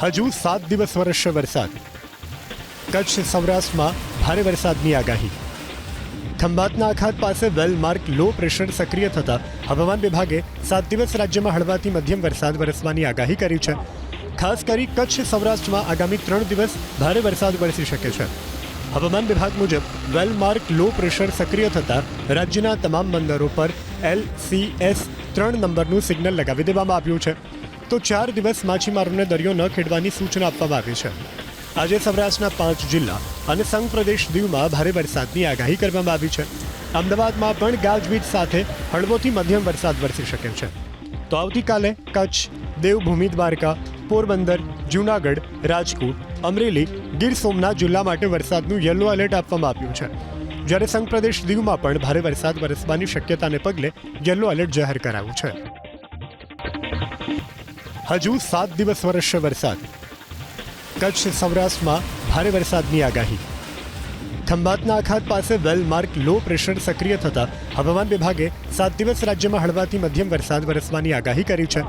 હજુ સાત દિવસ વરસશે વરસાદ. કચ્છ સૌરાષ્ટ્રમાં ભારે વરસાદની આગાહી. ખંભાતના આખાત પાસે વેલમાર્ક લો પ્રેશર સક્રિય થતા હવામાન વિભાગે સાત દિવસ રાજ્યમાં હળવાથી મધ્યમ વરસાદ વરસવાની આગાહી કરી છે. ખાસ કરી કચ્છ સૌરાષ્ટ્રમાં આગામી ત્રણ દિવસ ભારે વરસાદ વરસી શકે છે. હવામાન વિભાગ મુજબ વેલમાર્ક લો પ્રેશર સક્રિય થતા રાજ્યના તમામ બંદરો પર એલ સી એસ ત્રણ નંબરનું સિગ્નલ લગાવી દેવામાં આવ્યું છે. તો ચાર દિવસ માછીમારોને દરિયો ન ખેડવાની સૂચના આપવામાં આવી છે. આજે સૌરાષ્ટ્રના પાંચ જિલ્લા અને સંઘ પ્રદેશ દીવમાં ભારે વરસાદની આગાહી કરવામાં આવી છે. અમદાવાદમાં પણ ગાજવીજ સાથે હળવોથી મધ્યમ વરસાદ વરસી શકે છે. તો આવતીકાલે કચ્છ, દેવભૂમિ, દ્વારકા, પોરબંદર, જૂનાગઢ, રાજકોટ, અમરેલી, ગીર સોમનાથ જિલ્લા માટે વરસાદનું યલો એલર્ટ આપવામાં આવ્યું છે. જ્યારે સંઘ પ્રદેશ દીવમાં પણ ભારે વરસાદ વરસવાની શક્યતાને પગલે યલો એલર્ટ જાહેર કરાયું છે. હજુ સાત દિવસ વરસશે વરસાદ. કચ્છ સૌરાષ્ટ્રમાં ભારે વરસાદની આગાહી. ખંભાતના આખાત પાસે વેલમાર્ક લો પ્રેશર સક્રિય થતા હવામાન વિભાગે સાત દિવસ રાજ્યમાં હળવાથી મધ્યમ વરસાદ વરસવાની આગાહી કરી છે.